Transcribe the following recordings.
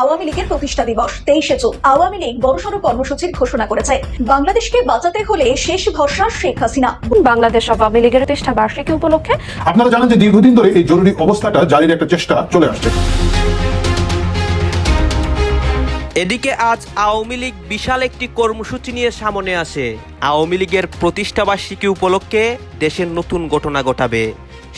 আওয়ামী লীগের প্রতিষ্ঠা দিবস তেইশে জুন। আওয়ামী লীগ বড়সড় কর্মসূচির ঘোষণা করেছে। বাংলাদেশকে বাঁচাতে হলে শেষ ভরসা শেখ হাসিনা। বাংলাদেশ আওয়ামী লীগের প্রতিষ্ঠা বার্ষিকী উপলক্ষে আপনারা জানেন যে দীর্ঘদিন ধরে এই জরুরি অবস্থাটা জারির একটা চেষ্টা চলে আসছে। এদিকে আজ আওয়ামী লীগ বিশাল একটি কর্মসূচি নিয়ে সামনে আসে। আওয়ামী লীগের প্রতিষ্ঠাবার্ষিকী উপলক্ষে দেশের নতুন ঘটনা ঘটাবে।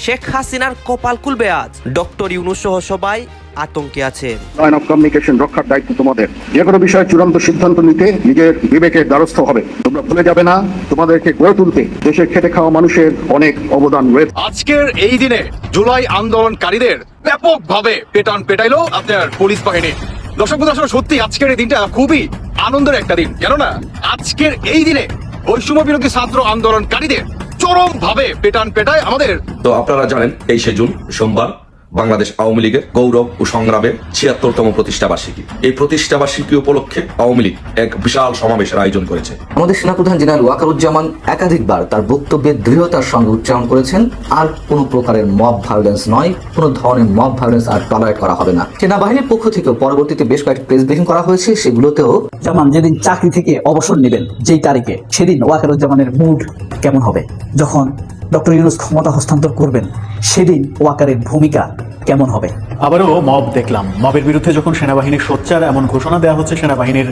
শেখ হাসিনার কপাল খুলবে আজ। ডক্টর ইউনুস সহ সবাই আতঙ্কে আছে। লাইন অফ কমিউনিকেশন রক্ষার দায়িত্ব তোমাদের। যে কোনো বিষয়ে চূড়ান্ত সিদ্ধান্ত নিতে নিজের বিবেকের দ্বারস্থ হবে। তোমরা ভুলে যাবে না তোমাদেরকে গড়ে তুলতে দেশের খেটে খাওয়া মানুষের অনেক অবদান রয়েছে। আজকের এই দিনে জুলাই আন্দোলনকারীদের ব্যাপকভাবে পেটান পেটাইলো আপনার পুলিশ বাহিনী। দর্শক বন্ধু আসলে সত্যি আজকের এই দিনটা খুবই আনন্দের একটা দিন। কেননা আজকের এই দিনে বৈষম্য বিরোধী ছাত্র আন্দোলনকারীদের চরম ভাবে পেটান পেটায় আমাদের। তো আপনারা জানেন তেইশে জুন সোমবার বাংলাদেশ আওয়ামী লীগের গৌরব ও সংগ্রামের ছিয়াত্তরতম প্রতিষ্ঠা বার্ষিকী এই প্রতিষ্ঠা বার্ষিকী উপলক্ষে আওয়ামী লীগ এক বিশাল সমাবেশের আয়োজন করেছে। আমাদের সেনাপ্রধান জেনারেল ওয়াকারুজ্জামান একাধিকবার তার বক্তব্যের দৃঢ়তার সঙ্গে উচ্চারণ করেছেন আর কোনো প্রকারের মব ভায়োলেন্স নয় কোনো ধরনের মব ভায়োলেন্স আর টলারেট করা হবে না। সেনাবাহিনীর পক্ষ থেকেও পরবর্তীতে বেশ কয়েকটি প্রেস ব্রিফিং করা হয়েছে সেগুলোতেও জামান যেদিন চাকরি থেকে অবসর নেবেন যেই তারিখে সেদিন ওয়াকারুজ্জামানের মুড কেমন হবে? যখন ডক্টর ইউনুস ক্ষমতা হস্তান্তর করবেন সেদিন ওয়াকারের ভূমিকা কেমন হবে? আবারও মব দেখলাম। মবের বিরুদ্ধে যখন সেনাবাহিনীর সোচ্চার এমন ঘোষণা দেওয়া হচ্ছে সেনাবাহিনীর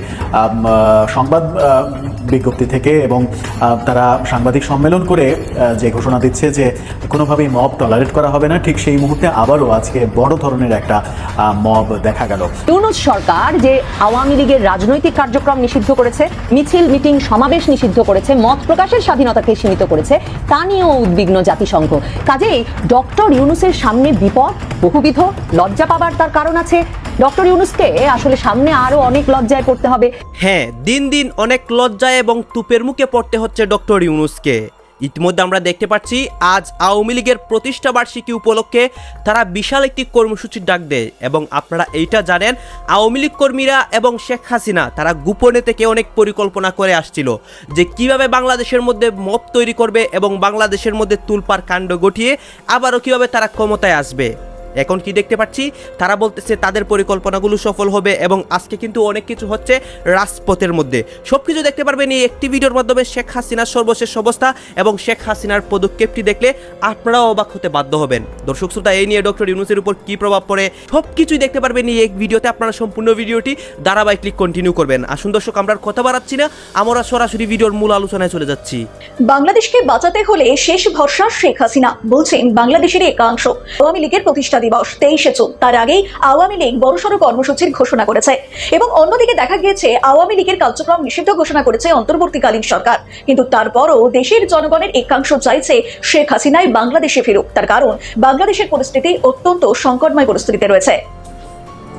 সংবাদ বিজ্ঞপ্তি থেকে এবং তারা সাংবাদিক সম্মেলন করে যে ঘোষণা দিচ্ছে যে কোনোভাবেই মব টলারেট করা হবে না ঠিক সেই মুহূর্তে আবারও আজকে বড় ধরনের একটা আহ, মব দেখা গেল। ইউনুস সরকার যে আওয়ামী লীগের রাজনৈতিক কার্যক্রম নিষিদ্ধ করেছে মিছিল মিটিং সমাবেশ নিষিদ্ধ করেছে মত প্রকাশের স্বাধীনতাকে সীমিত করেছে তা নিয়েও উদ্বিগ্ন জাতিসংঘ। কাজেই ডক্টর ইউনুসের সামনে বিপদ, বহুবিধ লজ্জা পাবার তার কারণ আছে। ডক্টর ইউনুসকে আসলে সামনে আরও অনেক লজ্জায় পড়তে হবে। হ্যাঁ দিন দিন অনেক লজ্জায় এবং তুপের মুখে পড়তে হচ্ছে ডক্টর ইউনুসকে। ইতিমধ্যে আমরা দেখতে পাচ্ছি আজ আওয়ামী লীগের প্রতিষ্ঠা বার্ষিকী উপলক্ষে তারা বিশাল একটি কর্মসূচির ডাক দেয় এবং আপনারা এইটা জানেন, আওয়ামী লীগ কর্মীরা এবং শেখ হাসিনা, তারা গোপনে থেকে অনেক পরিকল্পনা করে আসছিল যে কীভাবে বাংলাদেশের মধ্যে মপ তৈরি করবে এবং বাংলাদেশের মধ্যে তুলপার কাণ্ড গঠিয়ে আবারও কীভাবে তারা ক্ষমতায় আসবে। এখন কি দেখতে পাচ্ছি? তারা বলতেছে তাদের পরিকল্পনাগুলো সফল হবে এবং আজকে কিন্তু অনেক কিছু হচ্ছে রাজপথের মধ্যে। সব কিছু দেখতে পারবেন এই একটি ভিডিওর মাধ্যমে শেখ হাসিনার সর্বশেষ অবস্থা এবং শেখ হাসিনার পদক্ষেপটি দেখলে আপনারাও অবাক হতে বাধ্য হবেন। দর্শক শ্রোতা, এই নিয়ে ডক্টর ইউনুসের উপর কি প্রভাব পড়ে? সব কিছুই দেখতে পারবেন এই এক ভিডিওতে। আপনারা সম্পূর্ণ ভিডিওটি ধারাবাহিক কন্টিনিউ করবেন। আসুন দর্শক, আমরা কথা বাড়াচ্ছি না। আমরা সরাসরি ভিডিওর মূল আলোচনায় চলে যাচ্ছি। বাংলাদেশকে বাঁচাতে হলে শেষ ভরসা শেখ হাসিনা, বলছেন বাংলাদেশের একাংশ। আওয়ামী লীগের প্রতিষ্ঠা দিবস, তেইশে জুন। তার আগেই আওয়ামী লীগ বড়সড় কর্মসূচির ঘোষণা করেছে এবং অন্যদিকে দেখা গিয়েছে, আওয়ামী লীগের কার্যক্রম নিষিদ্ধ ঘোষণা করেছে অন্তর্বর্তীকালীন সরকার। কিন্তু তারপরও দেশের জনগণের একাংশ চাইছে শেখ হাসিনায় বাংলাদেশে ফিরুক। তার কারণ, বাংলাদেশের পরিস্থিতি অত্যন্ত সংকটময় পরিস্থিতিতে রয়েছে।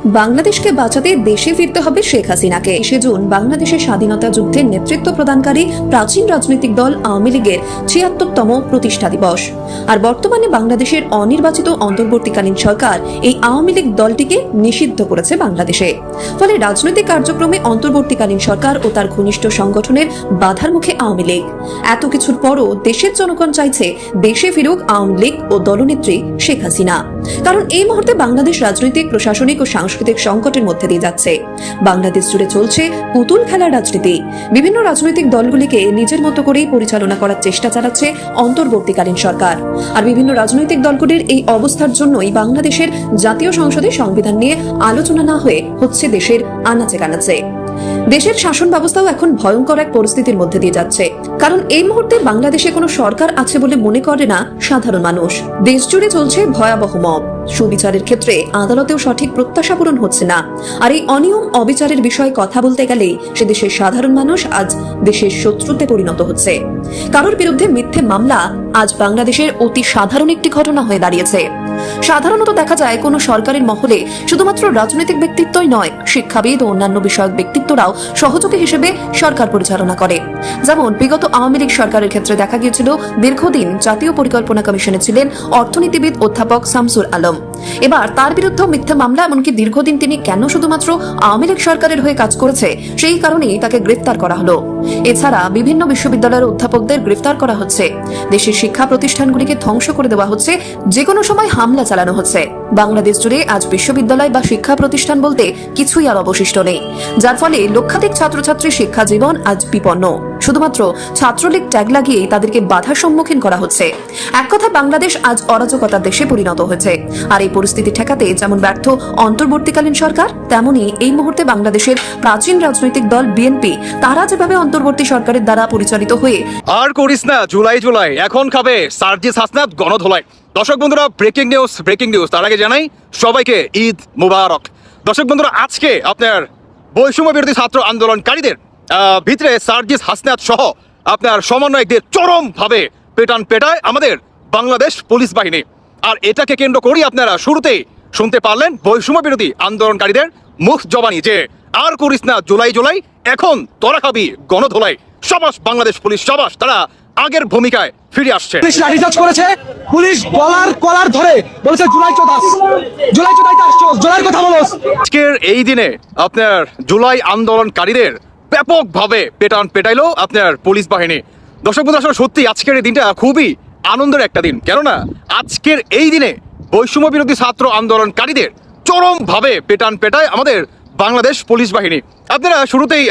বাংলাদেশকে বাঁচাতে দেশে ফিরতে হবে শেখ হাসিনাকে। এসে জুন বাংলাদেশের স্বাধীনতা যুদ্ধের নেতৃত্ব প্রদানকারী প্রাচীন রাজনৈতিক দল আওয়ামী লীগের ছিয়াত্তরতম প্রতিষ্ঠা দিবস। আর বর্তমানে বাংলাদেশের অনির্বাচিত অন্তর্বর্তীকালীন সরকার এই আওয়ামী লীগ দলটিকে নিষিদ্ধ করেছে বাংলাদেশে। ফলে রাজনৈতিক কার্যক্রমে অন্তর্বর্তীকালীন সরকার ও তার ঘনিষ্ঠ সংগঠনের বাধার মুখে আওয়ামী লীগ। এত কিছুর পরও দেশের জনগণ চাইছে দেশে ফিরুক আওয়ামী লীগ ও দলনেত্রী শেখ হাসিনা। কারণ এই মুহূর্তে বাংলাদেশ রাজনৈতিক, প্রশাসনিক ও সাংস্কৃতিক সংকটের মধ্যে দিয়ে যাচ্ছে। বাংলাদেশ জুড়ে চলছে পুতুল খেলার রাজনীতি। বিভিন্ন রাজনৈতিক দলগুলিকে নিজের মতো করেই পরিচালনা করার চেষ্টা চালাচ্ছে অন্তর্বর্তীকালীন সরকার। আর বিভিন্ন রাজনৈতিক দলগুলির এই অবস্থার জন্যই বাংলাদেশের জাতীয় সংসদে সংবিধান নিয়ে আলোচনা না হয়ে হচ্ছে দেশের আনাচে কানাচে। দেশের শাসন ব্যবস্থাও এখন ভয়ঙ্কর এক পরিস্থিতির মধ্যে দিয়ে যাচ্ছে। কারণ এই মুহূর্তে বাংলাদেশে কোনো সরকার আছে বলে মনে করে না সাধারণ মানুষ। দেশ জুড়ে চলছে ভয়াবহ মব। সুবিচারের ক্ষেত্রে আদালতেও সঠিক প্রত্যাশা পূরণ হচ্ছে না। আর এই অনিয়ম, অবিচারের বিষয়ে কথা বলতে গেলে সে দেশের সাধারণ মানুষ আজ দেশের শত্রুতে পরিণত হচ্ছে। কারোর বিরুদ্ধে মিথ্যে মামলা আজ বাংলাদেশের অতি সাধারণ একটি ঘটনা হয়ে দাঁড়িয়েছে। সাধারণত দেখা যায়, কোনো সরকারের মহলে শুধুমাত্র রাজনৈতিক ব্যক্তিত্বই নয়, শিক্ষাবিদ ও অন্যান্য বিষয়ক ব্যক্তিত্বরাও সহযোগী হিসেবে সরকার পরিচালনা করে। যেমন, বিগত আওয়ামী লীগ সরকারের ক্ষেত্রে দেখা গিয়েছিল, দীর্ঘদিন জাতীয় পরিকল্পনা কমিশনে ছিলেন অর্থনীতিবিদ অধ্যাপক শামসুর আলম। এবার তার বিরুদ্ধে মিথ্যা মামলা, এমনকি দীর্ঘদিন তিনি কেন শুধুমাত্র আওয়ামী লীগ সরকারের হয়ে কাজ করেছে, সেই কারণেই তাকে গ্রেফতার করা হলো। এছাড়া বিভিন্ন বিশ্ববিদ্যালয়ের অধ্যাপকদের গ্রেফতার করা হচ্ছে। দেশের শিক্ষা প্রতিষ্ঠানগুলিকে ধ্বংস করে দেওয়া হচ্ছে যে কোনো সময় হামলা চালানো হচ্ছে। বাংলাদেশ জুড়ে আজ বিশ্ববিদ্যালয় বা শিক্ষা প্রতিষ্ঠান বলতে কিছুই আর অবশিষ্ট নেই। যার ফলে লক্ষাধিক ছাত্রছাত্রীর শিক্ষা জীবন আজ বিপন্ন। শুধুমাত্র ছাত্রলীগ ট্যাগ লাগিয়েই তাদেরকে বাধার সম্মুখীন করা হচ্ছে। এক কথায় বাংলাদেশ আজ অরাজকতার দেশে পরিণত হয়েছে। আর এই পরিস্থিতি ঠেকাতে যেমন ব্যর্থ অন্তর্বর্তীকালীন সরকার, তেমনি এই মুহূর্তে বাংলাদেশের প্রাচীন রাজনৈতিক দল বিএনপি তারা যেভাবে অন্তর্বর্তী সরকারের দ্বারা পরিচালিত হয়ে আর করিস না, জুলাই জুলাই, এখন খাবে সার্জিস হাসনাত গণধোলাই। দর্শক বন্ধুরা ব্রেকিং নিউজ ব্রেকিং নিউজ তার আগে জানাই সবাইকে ঈদ মুবারক। দর্শক বন্ধুরা, আজকে আপনার বৈষম্য বিরোধী ছাত্র আন্দোলনকারীদের ভিতরে সার্জিস হাসনাত সহ আপনার সমন্বয়কদের চরমভাবে পেটান পেটায় আমাদের বাংলাদেশ পুলিশ বাহিনী। আর এটাকে কেন্দ্র করেই আপনারা শুরুতেই শুনতে পারলেন বৈষম্য বিরোধী আন্দোলনকারীদের মুখ জবানি যে আর করিস না জুলাই জুলাই এখন তোরা খাবি গণধোলাই। সবাস বাংলাদেশ পুলিশ সবাস তারা আগের ভূমিকায় ফিরে আসছে। পুলিশ লাঠিচার্জ করেছে পুলিশ গলার কলার ধরে বলেছে জুলাই চোদাস জুলাই চোদাই তার জুলাই কথা বলো। আজকের এই দিনে আপনার জুলাই আন্দোলনকারীদের ব্যাপকভাবে পেটান পেটাইলো আপনার পুলিশ বাহিনী। দর্শক বন্ধু আসলে সত্যি আজকের এই দিনটা খুবই আনন্দের একটা দিন। কেননা আজকের এই দিনে বৈষম্য বিরোধী ছাত্র আন্দোলনকারীদের চরমভাবে পেটান পেটায় আমাদের বাংলাদেশ পুলিশ বাহিনী। আপনারা শুরুতেই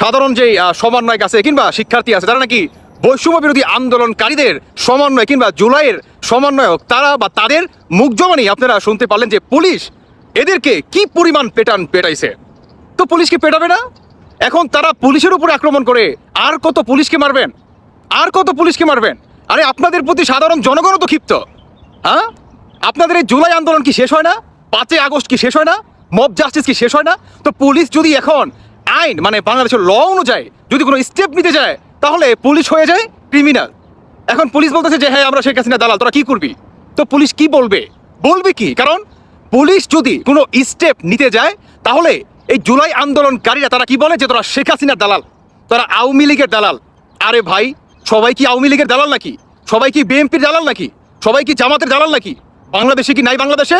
সাধারণ যে সমন্বয়ক আছে কিংবা শিক্ষার্থী আছে, তারা নাকি বৈষম্য বিরোধী আন্দোলনকারীদের সমন্বয় কিংবা জুলাইয়ের সমন্বয়ক, তারা বা তাদের মুখ জমানি আপনারা শুনতে পারলেন যে পুলিশ এদেরকে কি পরিমাণ পেটান পেটাইছে। তো পুলিশকে পেটাবে না? এখন তারা পুলিশের উপরে আক্রমণ করে। আর কত পুলিশকে মারবেন? আর কত পুলিশকে মারবেন? আরে আপনাদের প্রতি সাধারণ জনগণও তো ক্ষিপ্ত। হ্যাঁ? আপনাদের এই জুলাই আন্দোলন কি শেষ হয় না? পাঁচই আগস্ট কি শেষ হয় না? মব জাস্টিস কি শেষ হয় না? তো পুলিশ যদি এখন আইন মানে বাংলাদেশের ল অনুযায়ী যদি কোনো স্টেপ নিতে যায়, তাহলে পুলিশ হয়ে যায় ক্রিমিনাল। এখন পুলিশ বলতেছে যে হ্যাঁ আমরা শেখ হাসিনা দালাল, তোরা কি করবি? তো পুলিশ কি বলবে? বলবে কি? কারণ পুলিশ যদি কোনো স্টেপ নিতে যায়, তাহলে এই জুলাই আন্দোলনকারীরা, তারা কি বলে যে তোরা শেখ হাসিনার দালাল? তোরা আওয়ামী লীগের দালাল। আরে ভাই, সবাই কি আওয়ামী লীগের দালাল নাকি? সবাই কি বিএনপির দালাল নাকি? সবাই কি জামাতের দালাল নাকি? বাংলাদেশে কি নাই বাংলাদেশে?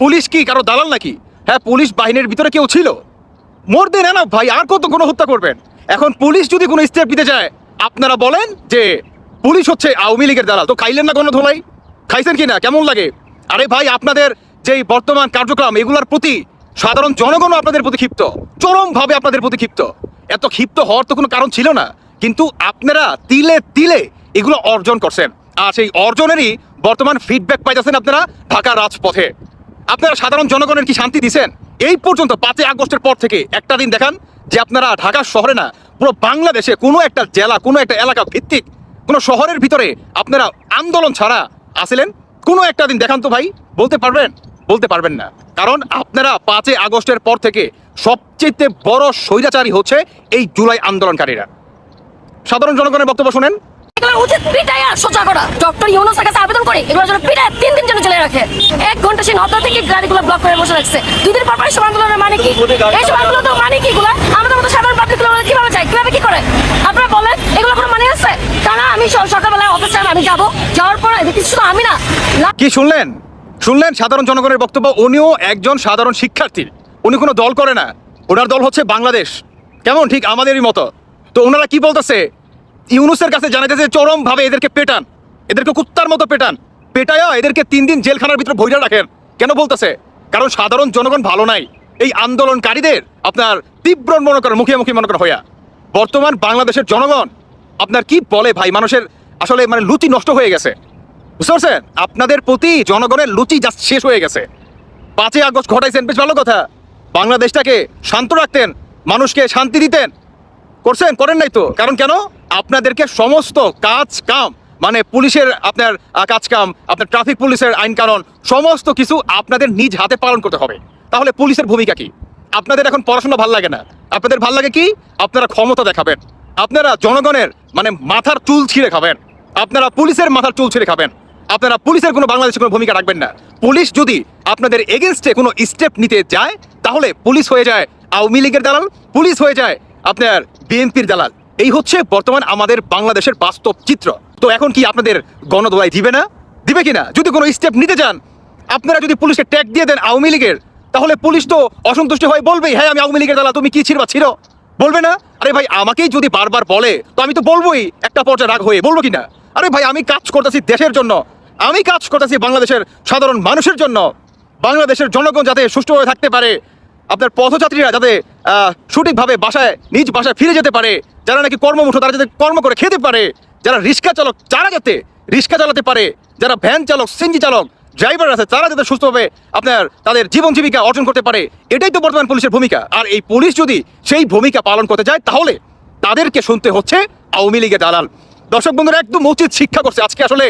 পুলিশ কি কারও দালাল নাকি? হ্যাঁ পুলিশ বাহিনীর ভিতরে কেউ ছিল? মোর দেন না ভাই, আর কত কোনো হত্যা করবেন? এখন পুলিশ যদি কোনো স্টেপ নিতে যায়, আপনারা বলেন যে পুলিশ হচ্ছে আওয়ামী লীগের দালাল। তো খাইলেন না কোনো ধোলাই খাইছেন কি না কেমন লাগে? আরে ভাই, আপনাদের যেই বর্তমান কার্যক্রম, এগুলোর প্রতি সাধারণ জনগণও আপনাদের প্রতি ক্ষিপ্ত। চরমভাবে আপনাদের প্রতি ক্ষিপ্ত। এত ক্ষিপ্ত হওয়ার তো কোনো কারণ ছিল না। কিন্তু আপনারা তিলে তিলে এগুলো অর্জন করছেন। আর সেই অর্জনেরই বর্তমান ফিডব্যাক পাইতেছেন আপনারা ঢাকা রাজপথে। আপনারা সাধারণ জনগণের কি শান্তি দিছেন? এই পর্যন্ত পাঁচই আগস্টের পর থেকে একটা দিন দেখান যে আপনারা ঢাকা শহরে না, পুরো বাংলাদেশে কোনো একটা জেলা, কোনো একটা এলাকা ভিত্তিক, কোনো শহরের ভিতরে আপনারা আন্দোলন ছাড়া আসিলেন কোনো একটা দিন দেখান তো ভাই, বলতে পারবেন? বলতে পারবেন না। কারণ আপনারা পাঁচই আগস্টের পর থেকে সবচেয়ে বড় স্বৈরাচারী হচ্ছে এই জুলাই আন্দোলনকারীরা। সাধারণ জনগণের বক্তব্য শুনেন। এগুলো উচিত পিটাইয়া সোজা করা। ডক্টর ইউনুসের কাছে আবেদন করে এগুলোর জন্য পিটায় তিন দিন জন্য চলে রাখে। এক ঘণ্টা সে নটা থেকে গাড়িগুলো ব্লক করে বসে রাখছে। দুই দিন পর পর সব আন্দোলনের মানে কি? এই আন্দোলন তো মানে কি গুলা আমাদের মতো সাধারণ কীভাবে যায়? কীভাবে কি করে? আপনারা বলেন এগুলো কোনো মানে আছে? কারণ আমি সকালবেলা অফিস টাইম আমি যাব। যাওয়ার পর আমি না। কি শুনলেন? শুনলেন? সাধারণ জনগণের বক্তব্য, উনিও একজন সাধারণ শিক্ষার্থী উনি কোনো দল করে না। ওনার দল হচ্ছে বাংলাদেশ। কেমন? ঠিক আমাদেরই মতো। তো ওনারা কি বলতেছে? ইউনুসের কাছে জানাইতেছে চরম ভাবে এদেরকে পেটান। এদেরকে কুত্তার মতো পেটান। পেটায়া এদেরকে তিন দিন জেলখানার ভিতরে ভৈরা রাখেন। কেন বলতেছে? কারণ সাধারণ জনগণ ভালো নাই। এই আন্দোলনকারীদের আপনার তীব্র মনে করেন, মুখে মুখে মনে করেন হইয়া। বর্তমান বাংলাদেশের জনগণ, আপনার কি বলে ভাই? মানুষের আসলে মানে লুচি নষ্ট হয়ে গেছে। বুঝতে পারছেন? আপনাদের প্রতি জনগণের লুচি জাস্ট শেষ হয়ে গেছে। পাঁচই আগস্ট ঘটাইছেন, বেশ ভালো কথা। বাংলাদেশটাকে শান্ত রাখতেন, মানুষকে শান্তি দিতেন। করছেন? করেন নাই তো। কারণ কেন? আপনাদেরকে সমস্ত কাজ কাম মানে পুলিশের আপনার কাজ কাম, আপনার ট্রাফিক পুলিশের আইন কানুন, সমস্ত কিছু আপনাদের নিজ হাতে পালন করতে হবে। তাহলে পুলিশের ভূমিকা কি? আপনাদের এখন পড়াশোনা ভালো লাগে না। আপনাদের ভালো লাগে কি? আপনারা ক্ষমতা দেখাবেন। আপনারা জনগণের মানে মাথার চুল ছিঁড়ে খাবেন। আপনারা পুলিশের মাথার চুল ছিঁড়ে খাবেন। আপনারা পুলিশের কোনো বাংলাদেশে কোনো ভূমিকা রাখবেন না। পুলিশ যদি আপনাদের এগেনস্টে কোনো স্টেপ নিতে যায়, তাহলে পুলিশ হয়ে যায় আওয়ামী লীগের দালাল, পুলিশ হয়ে যায় আপনার বিএনপির দালাল। এই হচ্ছে বর্তমান আমাদের বাংলাদেশের বাস্তব চিত্র। তো এখন কি আপনাদের গণদোলাই দিবে না? দিবে কিনা যদি কোনো স্টেপ নিতে যান আপনারা যদি পুলিশকে ট্যাগ দিয়ে দেন আওয়ামী লীগের, তাহলে পুলিশ তো অসন্তুষ্ট হয়ে বলবেই হ্যাঁ আমি আওয়ামী লীগের দালা তুমি কি ছিড়বা? ছিল বলবে না? আরে ভাই, আমাকেই যদি বারবার বলে, তো আমি তো বলবোই, একটা পর্যায়ে রাগ হয়ে, বলব কিনা আরে ভাই, আমি কাজ করতেছি দেশের জন্য। আমি কাজ করতেছি বাংলাদেশের সাধারণ মানুষের জন্য। বাংলাদেশের জনগণ যাতে সুষ্ঠুভাবে থাকতে পারে, আপনার পথযাত্রীরা যাতে সঠিকভাবে বাসায়, নিজ বাসায় ফিরে যেতে পারে, যারা নাকি কর্মমুঠ, তারা যাতে কর্ম করে খেতে পারে, যারা রিক্সা চালক, তারা যাতে রিক্সা চালাতে পারে, যারা ভ্যান চালক সিঞ্জি চালক, ড্রাইভার আছে, তারা যাতে সুস্থভাবে আপনার, তাদের জীবন জীবিকা অর্জন করতে পারে, এটাই তো বর্তমান পুলিশের ভূমিকা। আর এই পুলিশ যদি সেই ভূমিকা পালন করতে যায়, তাহলে তাদেরকে শুনতে হচ্ছে আওয়ামী লীগের দালাল। দর্শক বন্ধুরা, একদম উচিত শিক্ষা করছে। আজকে আসলে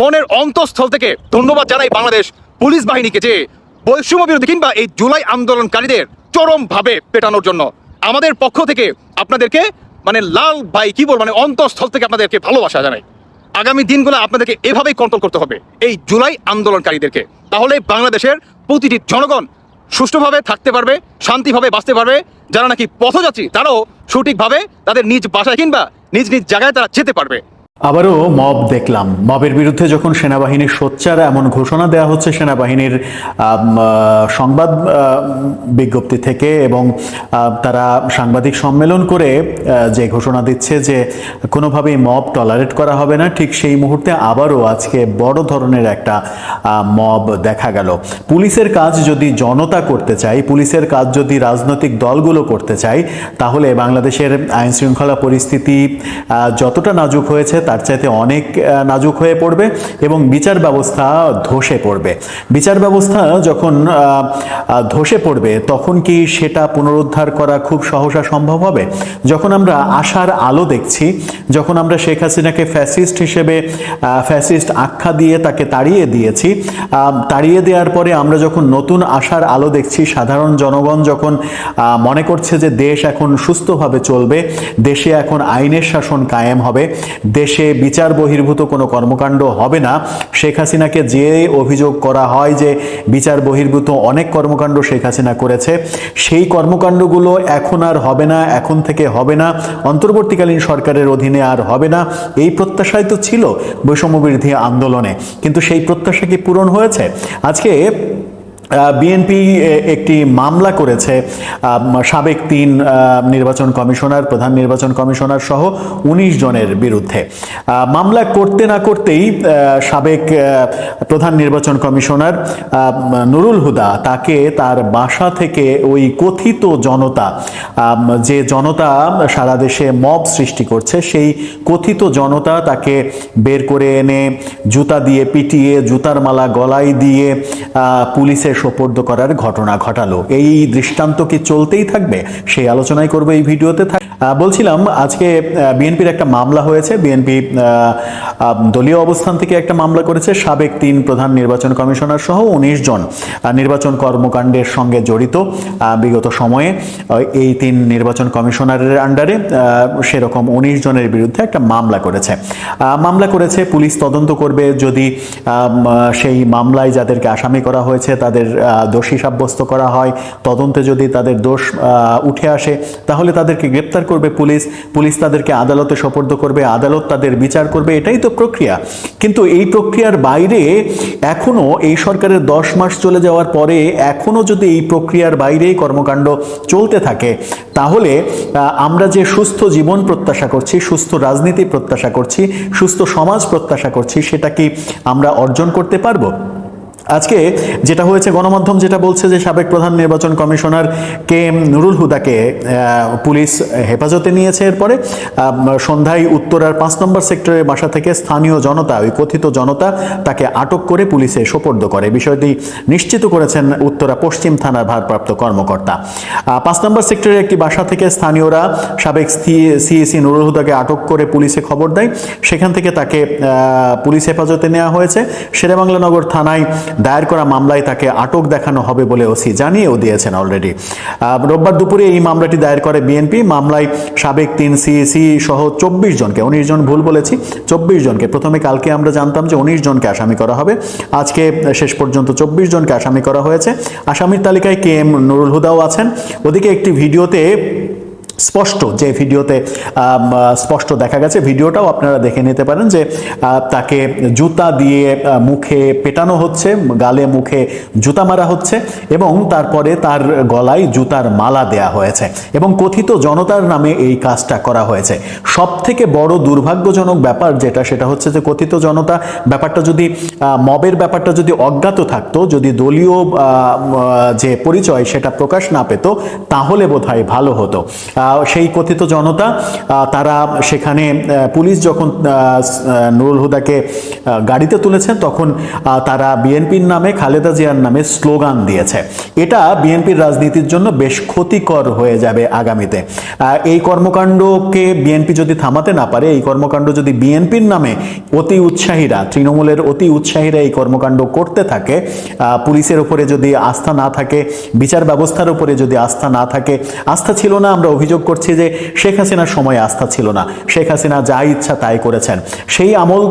মনের অন্তঃস্থল থেকে ধন্যবাদ জানাই বাংলাদেশ পুলিশ বাহিনীকে যে বৈষম্য বিরোধী কিংবা এই জুলাই আন্দোলনকারীদের চরমভাবে পেটানোর জন্য আমাদের পক্ষ থেকে আপনাদেরকে মানে লাল ভাই কি বল মানে অন্তঃস্থল থেকে আপনাদেরকে ভালোবাসা জানাই। আগামী দিনগুলো আপনাদেরকে এভাবেই কন্ট্রোল করতে হবে এই জুলাই আন্দোলনকারীদেরকে। তাহলে বাংলাদেশের প্রতিটি জনগণ সুষ্ঠুভাবে থাকতে পারবে, শান্তিভাবে বাঁচতে পারবে। যারা নাকি পথযাত্রী, তারাও সঠিকভাবে তাদের নিজ বাসায় কিংবা নিজ নিজ জায়গায় তারা যেতে পারবে। আবারও মব দেখলাম। মবের বিরুদ্ধে যখন সেনাবাহিনীর সোচ্চার এমন ঘোষণা দেওয়া হচ্ছে, সেনাবাহিনীর সংবাদ বিজ্ঞপ্তি থেকে এবং তারা সাংবাদিক সম্মেলন করে যে ঘোষণা দিচ্ছে যে কোনোভাবেই মব টলারেট করা হবে না, ঠিক সেই মুহূর্তে আবারও আজকে বড় ধরনের একটা মব দেখা গেল। পুলিশের কাজ যদি জনতা করতে চায়, পুলিশের কাজ যদি রাজনৈতিক দলগুলো করতে চায়, তাহলে বাংলাদেশের আইন শৃঙ্খলা পরিস্থিতি যতটা নাজুক হয়েছে তার চাইতে অনেক নাজুক হয়ে পড়বে এবং বিচার ব্যবস্থা ধসে পড়বে। বিচার ব্যবস্থা যখন ধসে পড়বে, তখন কি সেটা পুনরুদ্ধার করা খুব সহসা সম্ভব হবে? যখন আমরা আশার আলো দেখছি, যখন আমরা শেখ হাসিনাকে ফ্যাসিস্ট হিসেবে ফ্যাসিস্ট আখ্যা দিয়ে তাকে তাড়িয়ে দিয়েছি তাড়িয়ে দেওয়ার পরে আমরা যখন নতুন আশার আলো দেখছি, সাধারণ জনগণ যখন মনে করছে যে দেশ এখন সুস্থভাবে চলবে, দেশে এখন আইনের শাসন কায়েম হবে, দেশে বিচার বহির্ভূত কোনো কর্মকাণ্ড হবে না। শেখ হাসিনাকে যে অভিযোগ করা হয় যে বিচার বহির্ভূত অনেক কর্মকাণ্ড শেখ হাসিনা করেছে, সেই কর্মকাণ্ডগুলো এখন আর হবে না, এখন থেকে হবে না। অন্তর্বর্তীকালীন সরকারের অধীনে আর হবে না। এই প্রত্যাশাই তো ছিল বৈষম্য বিরোধী আন্দোলনে। কিন্তু সেই প্রত্যাশা কি পূরণ হয়েছে? আজকে বিএনপি একটি মামলা করেছে সাবেক তিন নির্বাচন কমিশনার, প্রধান নির্বাচন কমিশনার সহ উনিশ জনের বিরুদ্ধে। মামলা করতে না করতেই সাবেক প্রধান নির্বাচন কমিশনার নুরুল হুদা তাকে তার বাসা থেকে ওই কথিত জনতা যে জনতা সারা দেশে মব সৃষ্টি করছে, সেই কথিত জনতা তাকে বের করে এনে জুতা দিয়ে পিটিয়ে, জুতার মালা গলায় দিয়ে আহ, পুলিশের সোপর্দ করার ঘটনা ঘটালো। এই দৃষ্টান্ত কি চলতেই থাকবে? সেই আলোচনাই করব এই ভিডিওতে থাক বলছিলাম, আজকে বিএনপির একটা মামলা হয়েছে। বিএনপি দলীয় অবস্থান থেকে একটা মামলা করেছে। সাবেক তিন প্রধান নির্বাচন কমিশনার সহ উনিশ জন নির্বাচন কর্মকাণ্ডের সঙ্গে জড়িত বিগত সময়ে এই তিন নির্বাচন কমিশনারের আন্ডারে সেরকম উনিশ জনের বিরুদ্ধে একটা মামলা করেছে। মামলা করেছে, পুলিশ তদন্ত করবে। যদি সেই মামলায় যাদেরকে আসামি করা হয়েছে, তাদের দোষী সাব্যস্ত করা হয়, তদন্তে যদি তাদের দোষ উঠে আসে, তাহলে তাদেরকে গ্রেপ্তার করবে পুলিশ পুলিশ তাদেরকে আদালতে সোপর্দ করবে, আদালত তাদের বিচার করবে, এটাই তো প্রক্রিয়া। কিন্তু এই প্রক্রিয়ার বাইরে এখনও এই সরকারের দশ মাস চলে যাওয়ার পরে এখনও যদি এই প্রক্রিয়ার বাইরেই কর্মকাণ্ড চলতে থাকে, তাহলে আমরা যে সুস্থ জীবন প্রত্যাশা করছি, সুস্থ রাজনীতি প্রত্যাশা করছি, সুস্থ সমাজ প্রত্যাশা করছি, সেটা কি আমরা অর্জন করতে পারব? আজকে যেটা হয়েছে, গণমাধ্যম যেটা বলছে যে সাবেক প্রধান নির্বাচন কমিশনার কে এম নুরুল হুদাকে পুলিশ হেফাজতে নিয়েছে। এরপরে সন্ধ্যায় উত্তরার পাঁচ নম্বর সেক্টরের বাসা থেকে স্থানীয় জনতা, ওই কথিত জনতা, তাকে আটক করে পুলিশে সোপর্দ করে। বিষয়টি নিশ্চিত করেছেন উত্তরা পশ্চিম থানার ভারপ্রাপ্ত কর্মকর্তা। পাঁচ নম্বর সেক্টরের একটি বাসা থেকে স্থানীয়রা সাবেক সিএসি নুরুল হুদাকে আটক করে পুলিশে খবর দেয়। সেখান থেকে তাকে পুলিশ হেফাজতে নেওয়া হয়েছে। শেরেবাংলা নগর থানায় দায়ের করা মামলায় তাকে আটক দেখানো হবে বলে ওসি জানিয়েও দিয়েছেন অলরেডি রোববার দুপুরে এই মামলাটি দায়ের করে বিএনপি। মামলায় সাবেক তিন সিএসি সহ চব্বিশ জনকে, উনিশ জন ভুল বলেছি, চব্বিশ জনকে। প্রথমে কালকে আমরা জানতাম যে উনিশ জনকে আসামি করা হবে। আজকে শেষ পর্যন্ত চব্বিশ জনকে আসামি করা হয়েছে। আসামির তালিকায় কে এম নুরুল হুদাও আছেন। ওদিকে একটি ভিডিওতে স্পষ্ট যে ভিডিওতে স্পষ্ট দেখা গেছে। ভিডিওটাও আপনারা দেখে নিতে পারেন যে তাকে জুতা দিয়ে মুখে পেটানো হচ্ছে, গালে মুখে জুতা মারা হচ্ছে এবং তারপরে তার গলায় জুতার মালা দেয়া হয়েছে এবং কথিত জনতার নামে এই কাজটা করা হয়েছে। সব থেকে বড় দুর্ভাগ্যজনক ব্যাপার যেটা, সেটা হচ্ছে যে কথিত জনতা ব্যাপারটা যদি মবের ব্যাপারটা যদি অজ্ঞাত থাকতো, যদি দলীয় যে পরিচয় সেটা প্রকাশ না পেত, তাহলে বোধহয় ভালো হতো। সেই কথিত জনতা তারা সেখানে পুলিশ যখন নুরুল হুদাকে গাড়িতে তুলেছেন, তখন তারা বিএনপির নামে, খালেদা জিয়ার নামে স্লোগান দিয়েছে। এটা বিএনপির রাজনীতির জন্য বেশ ক্ষতিকর হয়ে যাবে আগামীতে। এই কর্মকাণ্ডকে বিএনপি যদি থামাতে না পারে, এই কর্মকাণ্ড যদি বিএনপির নামে অতি উৎসাহীরা, তৃণমূলের অতি উৎসাহীরা এই কর্মকাণ্ড করতে থাকে পুলিশের উপরে যদি আস্থা না থাকে, বিচার ব্যবস্থার উপরে যদি আস্থা না থাকে, আস্থা ছিল না, আমরা অভিযোগ করছি যে শেখ হাসিনার সময় আস্থা ছিল না। শেখ হাসিনা যা ইচ্ছা তাই করেছেন। সেই আমল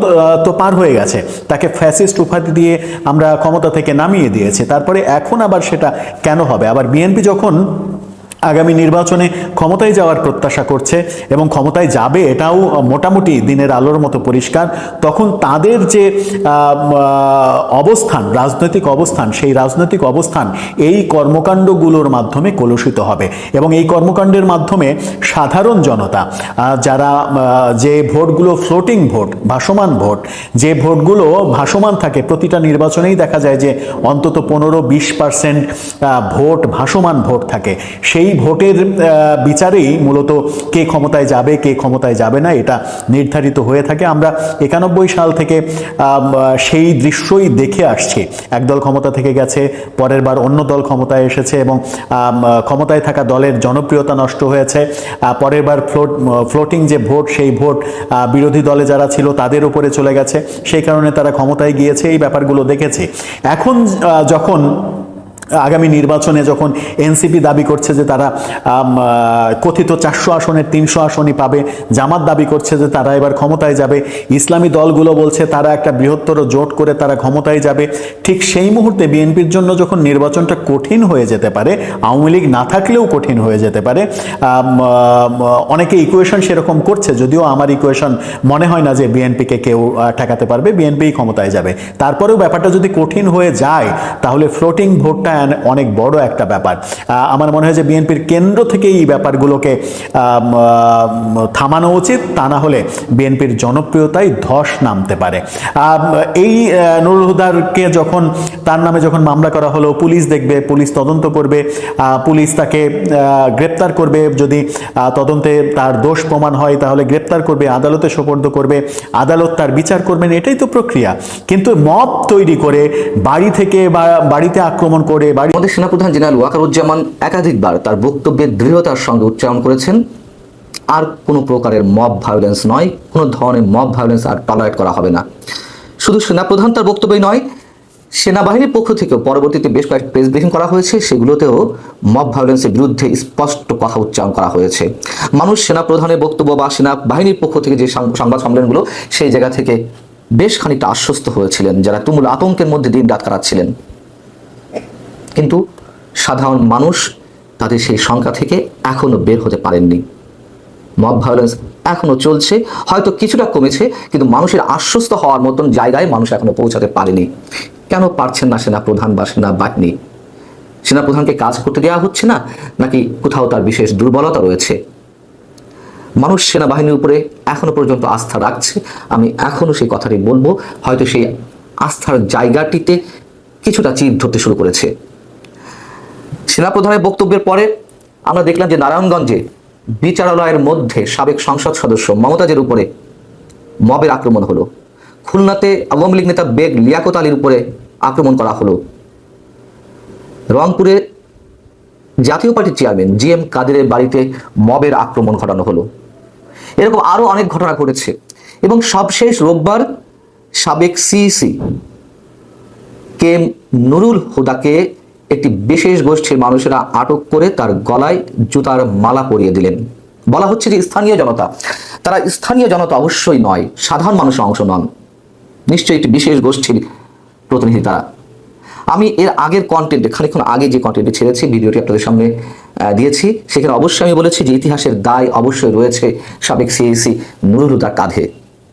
তো পার হয়ে গেছে। তাকে ফ্যাসিস্ট উপাধি দিয়ে আমরা ক্ষমতা থেকে নামিয়ে দিয়েছি। তারপরে এখন আবার সেটা কেন হবে? আবার বিএনপি যখন আগামী নির্বাচনে ক্ষমতায় যাওয়ার প্রত্যাশা করছে এবং ক্ষমতায় যাবে এটাও মোটামুটি দিনের আলোর মতো পরিষ্কার। তখন তাদের যে অবস্থান, রাজনৈতিক অবস্থান, সেই রাজনৈতিক অবস্থান এই কর্মকাণ্ডগুলোর মাধ্যমে কলুষিত হবে এবং এই কর্মকাণ্ডের মাধ্যমে সাধারণ জনতা যারা যে ভোটগুলো ফ্লোটিং ভোট, ভাসমান ভোট, যে ভোটগুলো ভাসমান থাকে, প্রতিটা নির্বাচনেই দেখা যায় যে অন্তত পনেরো, বিশ পার্সেন্ট ভোট, ভাসমান ভোট থাকে। সেই ভোটের আহ, বিচারেই মূলত কে ক্ষমতায় যাবে কে ক্ষমতায় যাবে না এটা নির্ধারিত হয়ে থাকে। আমরা একানব্বই সাল থেকে সেই দৃশ্যই দেখে আসছি। একদল ক্ষমতা থেকে গেছে পরের বার অন্য দল ক্ষমতায় এসেছে এবং ক্ষমতায় থাকা দলের জনপ্রিয়তা নষ্ট হয়েছে। পরের বার ফ্লোট ফ্লোটিং যে ভোট সেই ভোট বিরোধী দলে যারা ছিল তাদের উপরে চলে গেছে। সেই কারণে তারা ক্ষমতায় গিয়েছে এই ব্যাপারগুলো দেখেছে। এখন যখন আগামী নির্বাচনে যখন এনসিপি দাবি করছে যে তারা কথিত চারশো আসনের তিনশো আসনই পাবে, জামাত দাবি করছে যে তারা এবার ক্ষমতায় যাবে, ইসলামী দলগুলো বলছে তারা একটা বৃহত্তর জোট করে তারা ক্ষমতায় যাবে, ঠিক সেই মুহূর্তে বিএনপির জন্য যখন নির্বাচনটা কঠিন হয়ে যেতে পারে, আওয়ামী লীগ না থাকলেও কঠিন হয়ে যেতে পারে অনেকে ইকুয়েশন সেরকম করছে, যদিও আমার ইকুয়েশন মনে হয় না যে বিএনপিকে কেউ ঠেকাতে পারবে বিএনপি ক্ষমতায় যাবে, তারপরেও ব্যাপারটা যদি কঠিন হয়ে যায়, তাহলে ফ্লোটিং ভোটটা অনেক বড় একটা ব্যাপার। আমার মনে হয় যে বিএনপির কেন্দ্র থেকে এই ব্যাপারগুলোকে থামানো উচিত, তা না হলে বিএনপির জনপ্রিয়তায় ধস নামতে পারে। এই নুরুল হুদারকে যখন, তার নামে যখন মামলা করা হলো, পুলিশ দেখবে, পুলিশ তদন্ত করবে পুলিশ তাকে গ্রেপ্তার করবে। যদি তদন্তে তার দোষ প্রমাণ হয়, তাহলে গ্রেপ্তার করবে, আদালতে সোপর্দ করবে, আদালত তার বিচার করবেন এটাই তো প্রক্রিয়া। কিন্তু মব তৈরি করে বাড়ি থেকে বা, বাড়িতে আক্রমণ করে বাড়ি আমাদের সেনাপ্রধান জেনারেল ওয়াকারুজ্জামান একাধিকবার তার বক্তব্যের দৃঢ়তার সঙ্গে উচ্চারণ করেছেন। আর কোনো প্রকারের মব ভায়োলেন্স নয়, কোনো ধরনের মব ভায়োলেন্স আর টলারেট করা হবে না। শুধু সেনাপ্রধান তার বক্তব্যই নয়, সেনাবাহিনীর পক্ষ থেকেও পরবর্তীতে বেশ কয়েক প্রেস ব্রিফিং করা হয়েছে, সেগুলোতেও মব ভায়োলেন্সের বিরুদ্ধে স্পষ্ট কথা উচ্চারণ করা হয়েছে। মানুষ সেনাপ্রধানের বক্তব্য বা সেনাবাহিনীর পক্ষ থেকে যে সংবাদ সম্মেলনগুলো, সেই জায়গা থেকে বেশ খানিকটা আশ্বস্ত হয়েছিলেন, যারা তুমুল আতঙ্কের মধ্যে দিন রাত কাটাচ্ছিলেন। কিন্তু সাধারণ মানুষ তাদের সেই সংখ্যা থেকে এখনও বের হতে পারেননি। মব ভায়োলেন্স এখনও চলছে, হয়তো কিছুটা কমেছে, কিন্তু মানুষের আশ্বস্ত হওয়ার মতন জায়গায় মানুষ এখনও পৌঁছাতে পারেনি। কেন পারছেন না সেনা প্রধান বা সেনা বাহিনী সেনা প্রধানকে কাজ করতে দেওয়া হচ্ছে না, নাকি কোথাও তার বিশেষ দুর্বলতা রয়েছে? মানুষ সেনাবাহিনীর উপরে এখনও পর্যন্ত আস্থা রাখছে, আমি এখনও সেই কথাটি বলব, হয়তো সেই আস্থার জায়গাটিতে কিছুটা চির ধরতে শুরু করেছে। সেনাপ্রধানের বক্তব্যের পরে আমরা দেখলাম যে নারায়ণগঞ্জে বিচারালয়ের মধ্যে সাবেক সংসদ সদস্য মমতাজের উপরে মবের আক্রমণ হলো। খুলনাতে আওয়ামী লীগ নেতা বেগ লিয়াকত আলীর উপরে আক্রমণ করা হলো। রংপুরে জাতীয় পার্টির চেয়ারম্যান জি এম কাদেরের বাড়িতে মবের আক্রমণ ঘটানো হলো। এরকম আরও অনেক ঘটনা ঘটেছে এবং সবশেষ রোববার সাবেক সিইসি কে নুরুল হুদাকে একটি বিশেষ গোষ্ঠীর মানুষেরা আটক করে তার গলায় জুতার মালা পরিয়ে দিলেন। বলা হচ্ছে যে স্থানীয় জনতা, তারা স্থানীয় জনতা অবশ্যই নয়, সাধারণ মানুষের অংশ নন। নিশ্চয়ই একটি বিশেষ গোষ্ঠীর প্রতিনিধি তারা। আমি এর আগের কন্টেন্ট খানিক্ষণ আগে যে কন্টেন্টে ছেড়েছি, ভিডিওটি আপনাদের সামনে দিয়েছি, সেখানে অবশ্যই আমি বলেছি যে ইতিহাসের দায় অবশ্যই রয়েছে সাবেক সিএসি নুরুলুদার কাঁধে।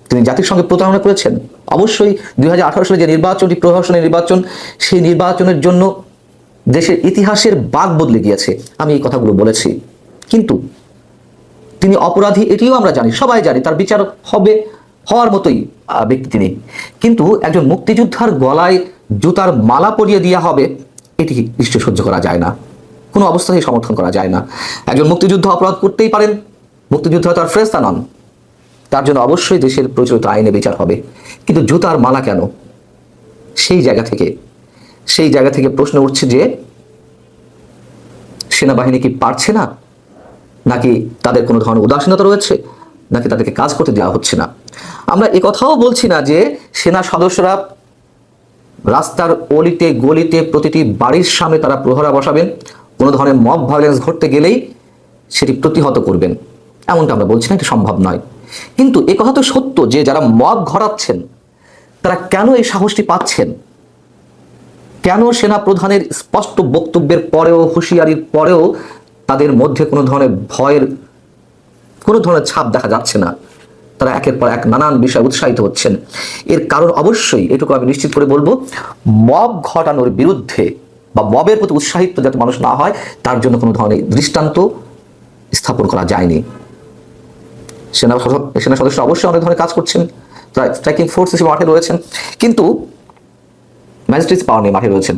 তিনি জাতির সঙ্গে প্রতারণা করেছেন। অবশ্যই দুই হাজার আঠারো সালে যে নির্বাচনটি প্রহসনের নির্বাচন, সেই নির্বাচনের জন্য দেশের ইতিহাসের বাঘ বদলে গিয়েছে, আমি এই কথাগুলো বলেছি। কিন্তু তিনি অপরাধী, এটিও আমরা জানি, সবাই জানি, তার বিচার হবে, হওয়ার মতোই ব্যক্তি তিনি। কিন্তু একজন মুক্তিযোদ্ধার গলায় জুতার মালা পরিয়ে দেওয়া হবে, এটি নিশ্চয় সহ্য করা যায় না। কোনো অবস্থাতেই সমর্থন করা যায় না। একজন মুক্তিযুদ্ধ অপরাধ করতেই পারেন, মুক্তিযুদ্ধ তার ফ্রেস্তা নন। তার জন্য অবশ্যই দেশের প্রচলিত আইনে বিচার হবে। কিন্তু জুতার মালা কেন? সেই জায়গা থেকে সেই জায়গা থেকে প্রশ্ন উঠছে যে, সেনাবাহিনী কি পারছে না? নাকি তাদের কোনো ধরনের উদাসীনতা রয়েছে? নাকি তাদেরকে কাজ করতে দেওয়া হচ্ছে না? আমরা কথাও বলছি না যে, সেনা সদস্যরা রাস্তার অলিতে, গলিতে প্রতিটি বাড়ির সামনে তারা প্রহরা বসাবেন। কোনো ধরনের মব ভায়োলেন্স ঘটতে গেলেই সেটি প্রতিহত করবেন। এমনটা আমরা বলছি না, এটা সম্ভব নয়। কিন্তু কথা তো সত্য যে, যারা মব ঘরাচ্ছেন, তারা কেন এই সাহসটি পাচ্ছেন? কেন সেনা প্রধানের স্পষ্ট বক্তব্যের পরেও, হুঁশিয়ারির পরেও তাদের মধ্যে কোনো ধরনের ভয়ের, কোনো ধরনের ছাপ দেখা যাচ্ছে না? তারা একের পর এক নানান বিষয়ে উৎসাহিত হচ্ছেন। এর কারণ অবশ্যই, এটুকু আমি নিশ্চিত করে বলব, মব ঘটানোর বিরুদ্ধে বা মবের প্রতি উৎসাহিত যাতে মানুষ না হয়, তার জন্য কোনো ধরনের দৃষ্টান্ত স্থাপন করা যায়নি। সেনা সেনা সদস্য অবশ্যই অনেক ধরনের কাজ করছেন স্ট্রাইকিং ফোর্স হিসেবে মাঠে রয়েছেন। কিন্তু ম্যাজিস্ট্রেট পাওয়ার নেই, মাঠে রয়েছেন।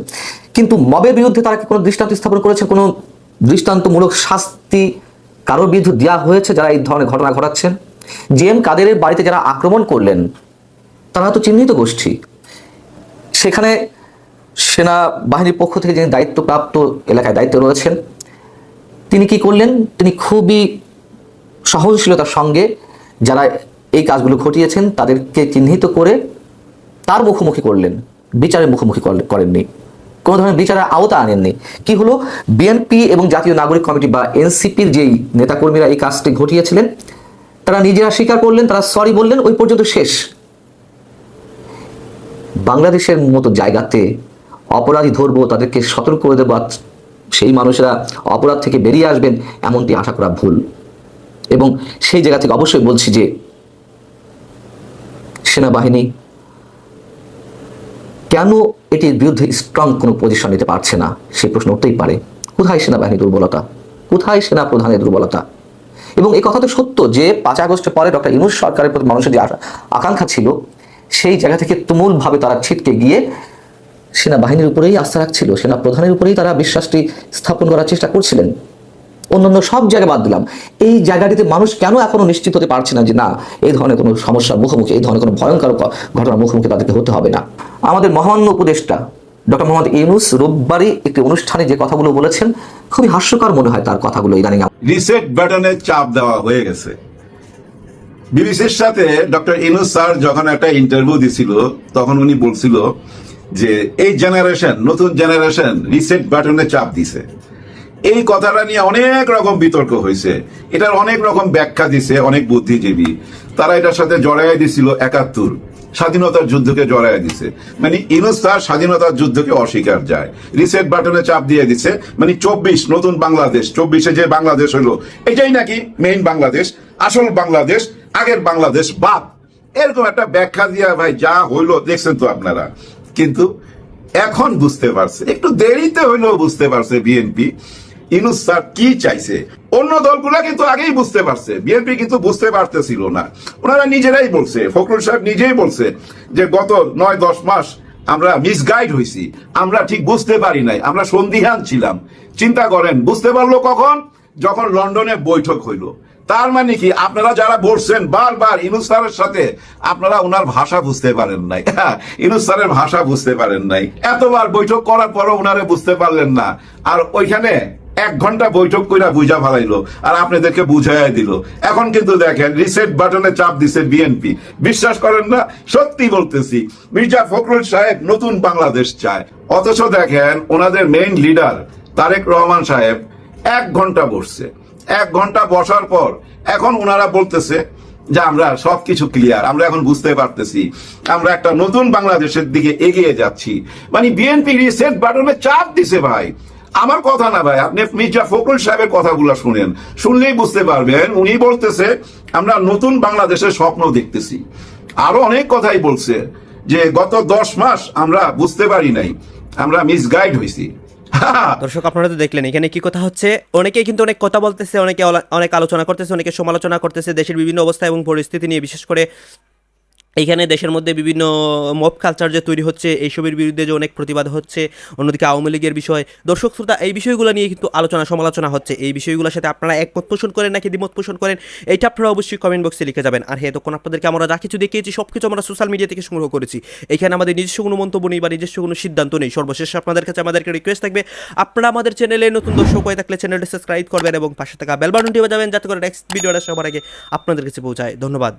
কিন্তু মবের বিরুদ্ধে তারা কি কোনো দৃষ্টান্ত স্থাপন করেছে? কোনো দৃষ্টান্তমূলক শাস্তি কারোর বিরুদ্ধে দেওয়া হয়েছে যারা এই ধরনের ঘটনা ঘটাচ্ছেন? জি এম কাদেরের বাড়িতে যারা আক্রমণ করলেন, তারা তো চিহ্নিত গোষ্ঠী। সেখানে সেনা বাহিনীর পক্ষ থেকে যিনি দায়িত্বপ্রাপ্ত এলাকায় দায়িত্ব রয়েছেন, তিনি কি করলেন? তিনি খুবই সহনশীলতার সঙ্গে যারা এই কাজগুলো ঘটিয়েছেন, তাদেরকে চিহ্নিত করে তার মুখোমুখি করলেন। বিচারের মুখোমুখি করেননি। কোনো ধরনের বিচারের আওতা আনেননি। কি হলো? বিএনপি এবং জাতীয় নাগরিক কমিটি বা এনসিপির যেই নেতাকর্মীরা এই কাজটি ঘটিয়েছিলেন, তারা নিজেরা স্বীকার করলেন, তারা সরি বললেন, ওই পর্যন্ত শেষ। বাংলাদেশের মতো জায়গাতে অপরাধী ধরবো, তাদেরকে সতর্ক করে দেবো সেই মানুষেরা অপরাধ থেকে বেরিয়ে আসবেন, এমনটি আশা করা ভুল। এবং সেই জায়গা থেকে অবশ্যই বলছি যে, সেনাবাহিনী কেন এটির বিরুদ্ধে স্ট্রং কোনো পজিশন নিতে পারছে না? সেই প্রশ্ন উঠতেই পারে। কোথায় সেনাবাহিনীর দুর্বলতা? কোথায় সেনা প্রধানের দুর্বলতা? এবং এই কথা তো সত্য যে পাঁচ আগস্টের পরে ডক্টর ইনুস সরকারের প্রতি মানুষের যে আকাঙ্ক্ষা ছিল, সেই জায়গা থেকে তুমুলভাবে তারা ছিটকে গিয়ে সেনাবাহিনীর উপরেই আস্থা রাখছিল সেনা প্রধানের উপরেই তারা বিশ্বাসটি স্থাপন করার চেষ্টা করছিলেন। অন্যান্য সব জায়গায় বাদ দিলাম। এই জায়গাটিতে মানুষ কেন এখনও নিশ্চিত হতে পারছে না যে না এই ধরনের কোনো সমস্যার মুখোমুখি এই ধরনের কোনো ভয়ঙ্কর ঘটনার মুখোমুখি তাদেরকে হতে হবে না। আমাদের মহামান্য উপদেষ্টা ডক্টর মোহাম্মদ ইউনুস রোববারই একটি অনুষ্ঠানে যে কথাগুলো বলেছেন, খুবই হাস্যকর মনে হয় তার কথাগুলো ইদানিং রিসেট বাটনের চাপ দেওয়া হয়ে গেছে। বিবিসির সাথে ডক্টর ইনুস স্যার যখন একটা ইন্টারভিউ দিছিল, তখন উনি বলছিল যে, এই জেনারেশন, নতুন জেনারেশন রিসেট বাটনে চাপ দিছে। এই কথাটা নিয়ে অনেক রকম বিতর্ক হয়েছে। এটার অনেক রকম ব্যাখ্যা দিছে অনেক বুদ্ধিজীবী। তারা এটার সাথে জড়াই দিছিল একাত্তর। স্বাধীনতার যুদ্ধকে জড়াই দিছে। মানে ইনুস তার স্বাধীনতার যুদ্ধকে অস্বীকার যায়। রিসেট বাটনে চাপ দিয়ে দিছে। মানে চব্বিশ, নতুন বাংলাদেশ। চব্বিশে যে বাংলাদেশ হলো, এটাই নাকি মেইন বাংলাদেশ, আসল বাংলাদেশ, আগের বাংলাদেশ বাদ। এরকম একটা ব্যাখ্যা দিয়া ভাই, যা হইল, দেখছেন তো আপনারা। কিন্তু এখন বুঝতে পারছে। একটু দেরিতে হইলেও বুঝতে পারছে বিএনপি। ইনুস স্যার কি চাইছে? অন্য দলগুলা কিন্তু আগেই বুঝতে পারছে। বিএনপি কিন্তু বুঝতে পারতেছিল না। ওনারা নিজেরাই বলছে, ফখরুল সাহেব নিজেই বলছে যে, গত নয়, দশ মাস আমরা মিসগাইড হয়েছি আমরা ঠিক বুঝতে পারি নাই। আমরা সন্দিহান ছিলাম। চিন্তা করেন, বুঝতে পারল কখন? যখন লন্ডনে বৈঠক হইল। তার মানে কি, আপনারা যারা বলছেন, বারবার ইনুস স্যারের সাথে, আপনারা ওনার ভাষা বুঝতে পারেন নাই। ইনুস স্যারের ভাষা বুঝতে পারেন নাই। এতবার বৈঠক করার পরও ওনারে বুঝতে পারলেন না। আর ওইখানে এক ঘণ্টা বৈঠক কইরা বুঝা ফেলাইলো আর আপনাদেরকে বুঝাই দিল। এখন কিন্তু দেখেন রিসেট বাটনে চাপ দিছে বিএনপি বিশ্বাস করেন না, সত্যি বলতেছি, মির্জা ফখরুল সাহেব নতুন বাংলাদেশ চায়। অথচ দেখেন ওনাদের মেইন লিডার তারেক রহমান সাহেব এক ঘণ্টা বসছে। এক ঘণ্টা বসার পর এখন ওনারা বলতেছে যে আমরা সবকিছু ক্লিয়ার আমরা এখন বুঝতে পারতেছি, আমরা একটা নতুন বাংলাদেশের দিকে এগিয়ে যাচ্ছি। মানে বিএনপি রিসেট বাটনে চাপ দিছে ভাই। আমার কথা না ভাই, আপনি মির্জা ফখরুল সাহেবের কথাগুলো শুনেন। শুনলেই বুঝতে পারবেন, উনি বলতেছে, আমরা নতুন বাংলাদেশের স্বপ্ন দেখতেছি। আরও অনেক কথাই বলছে যে, গত দশ মাস আমরা বুঝতে পারি নাই, আমরা মিসগাইড হয়েছি। দর্শক, আপনারা তো দেখলেন, এখানে কি কথা হচ্ছে? অনেকে কিন্তু অনেক কথা বলতেছে, অনেকে অনেক আলোচনা করতেছে, অনেকে সমালোচনা করতেছে, দেশের বিভিন্ন অবস্থা এবং পরিস্থিতি নিয়ে বিশেষ করে এইখানে দেশের মধ্যে বিভিন্ন মব কালচার যে তৈরি হচ্ছে, এইসবের বিরুদ্ধে যে অনেক প্রতিবাদ হচ্ছে, অন্যদিকে আওয়ামী লীগের বিষয়। দর্শক, শ্রোতা, এই বিষয়গুলো নিয়ে কিন্তু আলোচনা, সমালোচনা হচ্ছে। এই বিষয়গুলোর সাথে আপনারা একমত পোষণ করেন নাকি দ্বিমত পোষণ করেন, এইটা আপনারা অবশ্যই কমেন্ট বক্সে লিখে যাবেন। আর হ্যাঁ তখন আপনাদেরকে আমরা যা কিছু দেখিয়েছি সব কিছু আমরা সোশ্যাল মিডিয়া থেকে সংগ্রহ করেছি। এখানে আমাদের নিজস্ব কোনো মন্তব্য নেই বা নিজস্ব কোনো সিদ্ধান্ত নেই। সর্বশেষ আপনাদের কাছে আমাদেরকে রিকোয়েস্ট থাকবে, আপনারা আমাদের চ্যানেলে নতুন দর্শক হয়ে থাকলে চ্যানেলটি সাবস্ক্রাইব করবেন এবং পাশে থাকা বেল বাটনটি বাজাবেন যাতে করে নেক্সট ভিডিওটা সবার আগে আপনাদের কাছে পৌঁছায়। ধন্যবাদ।